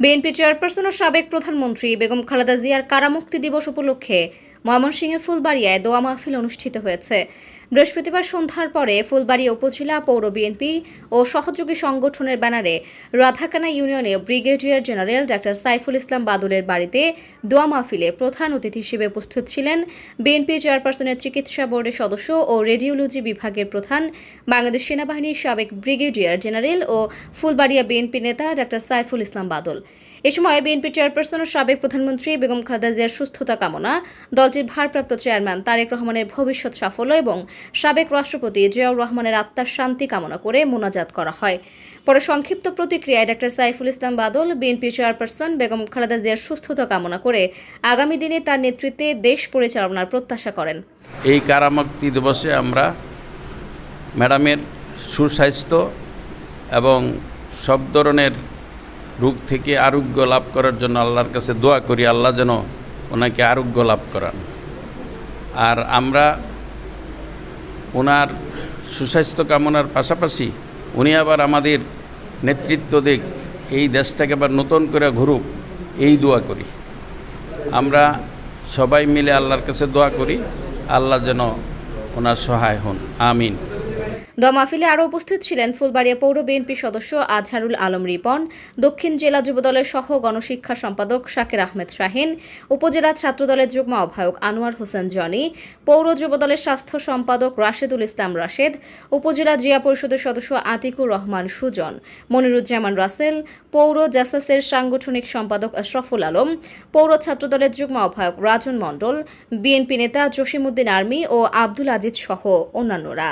BNP chairperson ও সাবেক প্রধানমন্ত্রী বেগম খালেদা জিয়ার কারামুক্তি দিবস উপলক্ষে ময়মনসিংহের ফুলবাড়িয়ায় দোয়া মাহফিল অনুষ্ঠিত হয়েছে। বৃহস্পতিবার সন্ধ্যার পরে ফুলবাড়িয়া উপজেলা পৌর বিএনপি ও সহযোগী সংগঠনের ব্যানারে রাধাকানা ইউনিয়নে brigadier general doctor Saiful Islam বাদলের বাড়িতে দোয়া মাহফিলে প্রধান অতিথি হিসেবে উপস্থিত ছিলেন বিএনপি চেয়ারপারসনের চিকিৎসা বোর্ডের সদস্য ও রেডিওলজি বিভাগের প্রধান, বাংলাদেশ সেনাবাহিনীর সাবেক ব্রিগেডিয়ার জেনারেল ও ফুলবাড়িয়া বিএনপি নেতা ডাক্তার সাইফুল ইসলাম বাদল। এ সময় বিএনপি চেয়ারপারসন ও সাবেক প্রধানমন্ত্রী বেগম খালেদা জিয়ার সুস্থতা কামনা, দলটির ভারপ্রাপ্ত চেয়ারম্যান তারেক রহমানের ভবিষ্যৎ সাফল্য এবং সাবেক রাষ্ট্রপতি জিয়াউর রহমানের আত্মার শান্তি কামনা করে মোনাজাত করা হয়। পরে সংক্ষিপ্ত প্রতিক্রিয়ায় doctor Saiful Islam Badal, BNP chairperson Begum Khaleda জিয়ার সুস্থতা কামনা করে আগামী দিনে তার নেতৃত্বে দেশ পরিচালনার প্রত্যাশা করেন। এই কারামুক্তি দিবসে আমরা ম্যাডামের সুস্বাস্থ্য এবং সব ধরনের রোগ থেকে আরোগ্য লাভ করার জন্য আল্লাহর কাছে দোয়া করি, আল্লাহ যেন ওনাকে আরোগ্য লাভ করান। আর আমরা ওনার সুস্বাস্থ্য কামনার পাশাপাশি উনি আবার আমাদের নেতৃত্ব দিক, এই দেশটাকে আবার নতুন করে ঘুরুক, এই দোয়া করি। আমরা সবাই মিলে আল্লাহর কাছে দোয়া করি, আল্লাহ যেন ওনার সহায় হন। আমিন। দোয়া মাহফিলে আরও উপস্থিত ছিলেন ফুলবাড়িয়া পৌর বিএনপি সদস্য আজহারুল আলম রিপন, দক্ষিণ জেলা যুবদলের সহ গণশিক্ষা সম্পাদক শাকের আহমেদ শাহিন, উপজেলা ছাত্রদলের যুগ্ম আহ্বায়ক আনোয়ার হোসেন জনি, পৌর যুবদলের স্বাস্থ্য সম্পাদক রাশেদুল ইসলাম রাশেদ, উপজেলা জিয়া পরিষদের সদস্য আতিকুর রহমান সুজন, মনিরুজ্জামান রাসেল, পৌর জাসাসের সাংগঠনিক সম্পাদক আশরাফুল আলম, পৌর ছাত্রদলের যুগ্ম আহ্বায়ক রাজন মণ্ডল, বিএনপি নেতা জসিমউদ্দিন আর্মি ও আব্দুল আজিজ সহ অন্যান্যরা।